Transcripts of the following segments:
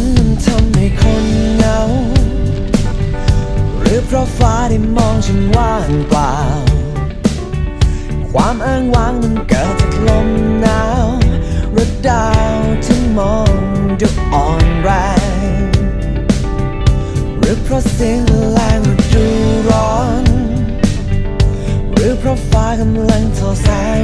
นมันทำให้คนเหงา หรือเพราะฟ้าได้มองฉันว่างเปล่า ความอ้างว้างมันเกิดจากลมหนาวหรือดาวที่มองดูอ่อนแรง หรือเพราะเสียงแรงฤดูร้อน หรือเพราะฟ้ากำลังทอแสง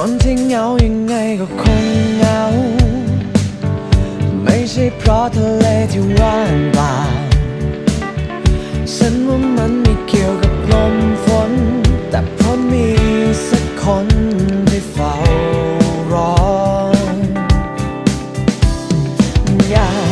คนที่เหงายังไงก็คงเหงา ไม่ใช่เพราะทะเลที่ว่างเปล่าฉันว่ามันไม่เกี่ยวกับลมฝน แต่เพราะมีสักคนที่เฝ้ารออยาก